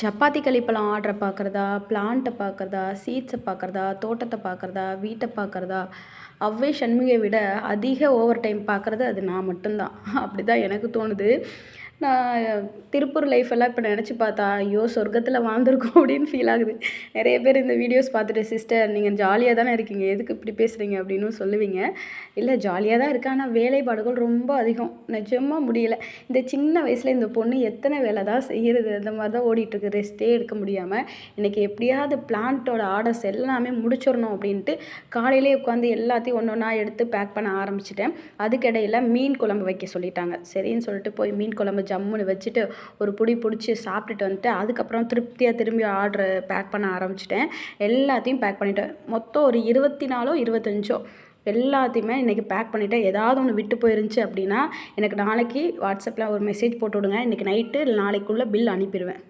சப்பாத்தி கழிப்பெல்லாம் ஆர்டரை பார்க்குறதா பிளான்ட்டை பார்க்குறதா சீட்ஸை பார்க்குறதா தோட்டத்தை பார்க்குறதா வீட்டை பார்க்குறதா அவ்வே சண்முகியை விட அதிக ஓவர் டைம் பார்க்குறது அது நான் மட்டும்தான். அப்படி தான் எனக்கு தோணுது. நான் திருப்பூர் லைஃப் எல்லாம் இப்போ நினச்சி பார்த்தா ஐயோ சொர்க்கத்தில் வாழ்ந்துருக்கோம் அப்படின்னு ஃபீல் ஆகுது. நிறைய பேர் இந்த வீடியோஸ் பார்த்துட்டு சிஸ்டர் நீங்கள் ஜாலியாக தானே இருக்கீங்க எதுக்கு இப்படி பேசுகிறீங்க அப்படின்னு சொல்லுவீங்க. இல்லை ஜாலியாக தான் இருக்கேன் ஆனால் வேலைப்பாடுகள் ரொம்ப அதிகம். நிஜமாக முடியலை. இந்த சின்ன வயசில் இந்த பொண்ணு எத்தனை வேலை தான் செய்கிறது இந்த மாதிரி தான் ஓடிட்டுருக்கு ரெஸ்ட்டே எடுக்க முடியாமல் இன்றைக்கி எப்படியாவது பிளான்ட்டோட ஆர்டர்ஸ் எல்லாமே முடிச்சிடணும் அப்படின்ட்டு காலையிலே உட்காந்து எல்லாத்தையும் ஒன்று ஒன்றா எடுத்து பேக் பண்ண ஆரம்பிச்சிட்டேன். அதுக்கிடையில் மீன் குழம்பு வைக்க சொல்லிட்டாங்க. சரின்னு சொல்லிட்டு போய் மீன் குழம்பு ஜம்முன்னு வச்சுட்டு ஒரு புடி பிடிச்சி சாப்பிட்டுட்டு வந்துட்டு அதுக்கப்புறம் திருப்தியாக திரும்பி ஆர்டர் பேக் பண்ண ஆரம்பிச்சிட்டேன். எல்லாத்தையும் பேக் பண்ணிட்டேன். மொத்தம் ஒரு இருபத்தி நாலோ இருபத்தஞ்சோ எல்லாத்தையுமே இன்றைக்கி பேக் பண்ணிவிட்டேன் ஏதாவது ஒன்று விட்டு போயிருந்துச்சு அப்படின்னா எனக்கு நாளைக்கு வாட்ஸ்அப்பில் ஒரு மெசேஜ் போட்டு விடுங்க. இன்றைக்கி நைட்டு நாளைக்குள்ளே பில் அனுப்பிடுவேன்.